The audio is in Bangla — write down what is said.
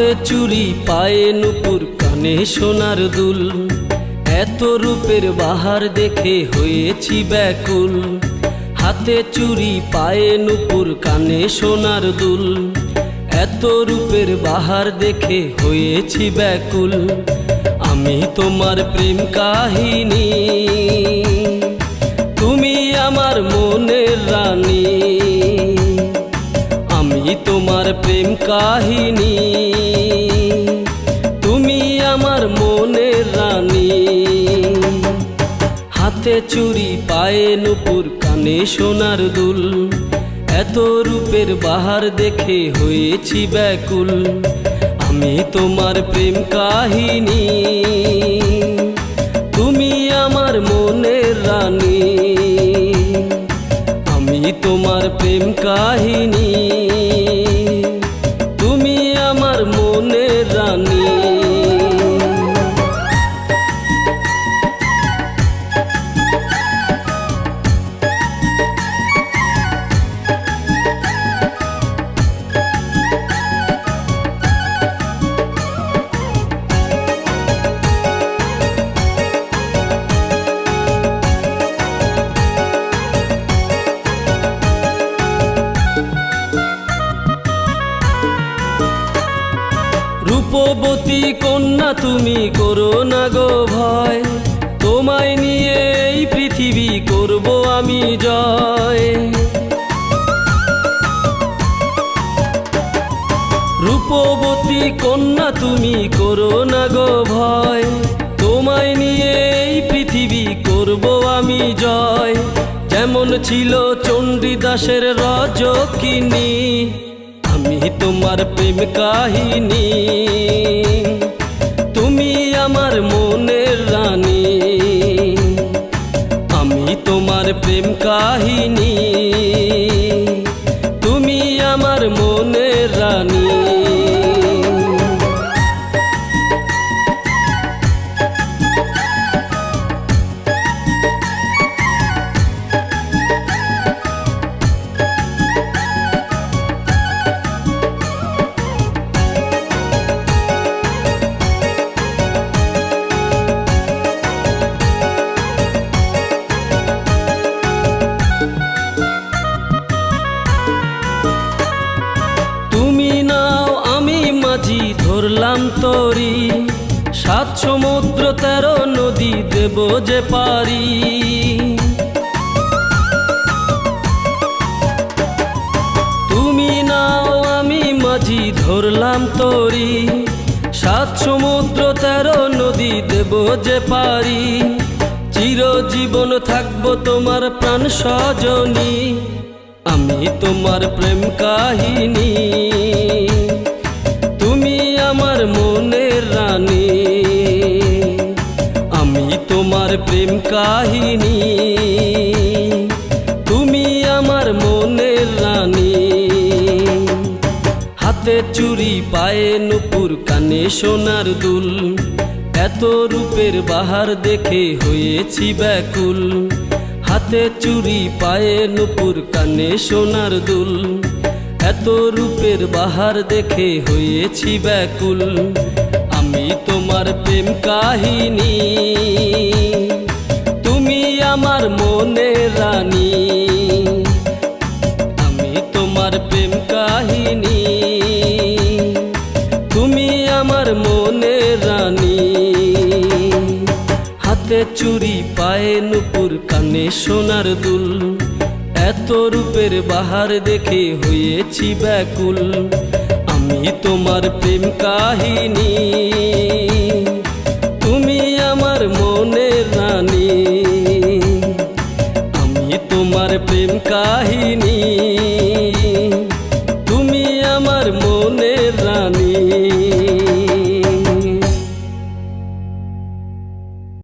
হাতে চুরি, পায়ে নুপুর, কানে সোনার দুল। এত রূপের বাহার দেখে হয়েছি ব্যাকুল। হাতে চুরি, পায়ে নুপুর, কানে সোনার দুল। এত রূপের বাহার দেখে হয়েছি ব্যাকুল। আমি তোমার প্রেম কাহিনী। তুমি আমার মনের রানী। আমি তোমার প্রেম কাহিনী। চুরি পায়ে নুপুর কানে সোনার দুল। এত রূপের বাহার দেখে হয়েছি ব্যাকুল। আমি তোমার প্রেম কাহিনী। তুমি আমার মনের রানী। আমি তোমার প্রেম কাহিনী। রূপবতী কন্যা, তুমি করো না গো ভয়। তোমায় নিয়ে এই পৃথিবী করব আমি জয়। রূপবতী কন্যা, তুমি করো না গো ভয়। তোমায় নিয়ে এই পৃথিবী করব আমি জয়। যেমন ছিল চণ্ডীদাসের রজকিনী তোমার প্রেম কাহিনী তুমি আমার মনের রানী আমি তোমার প্রেম কাহিনী মাঝি ধরলাম তরি। সাত সমুদ্র, তেরো নদী দেব যে পারি। তুমি নাও, আমি মাঝি ধরলাম তরি। সাত সমুদ্র, তেরো নদী দেব যে পারি। চিরজীবন থাকব তোমার প্রাণ সজনী। আমি তোমার প্রেম কাহিনী। কাহিনী। তুমি আমার মনের রানী। হাতে চুরি পায়ে নুপুর কানে সোনার দুল। এত রূপের বাহার দেখে হয়েছি ব্যাকুল। হাতে চুরি পায়ে নুপুর কানে সোনার দুল। এত রূপের বাহার দেখে হয়েছি ব্যাকুল। আমি তোমার প্রেম কাহিনী। চুরি পায়ে নুপুর কানে সোনার দুল। এত রূপের বাহার দেখে হয়েছি ব্যাকুল। আমি তোমার প্রেম কাহিনী। তুমি আমার মনের রানী। আমি তোমার প্রেম কাহিনী।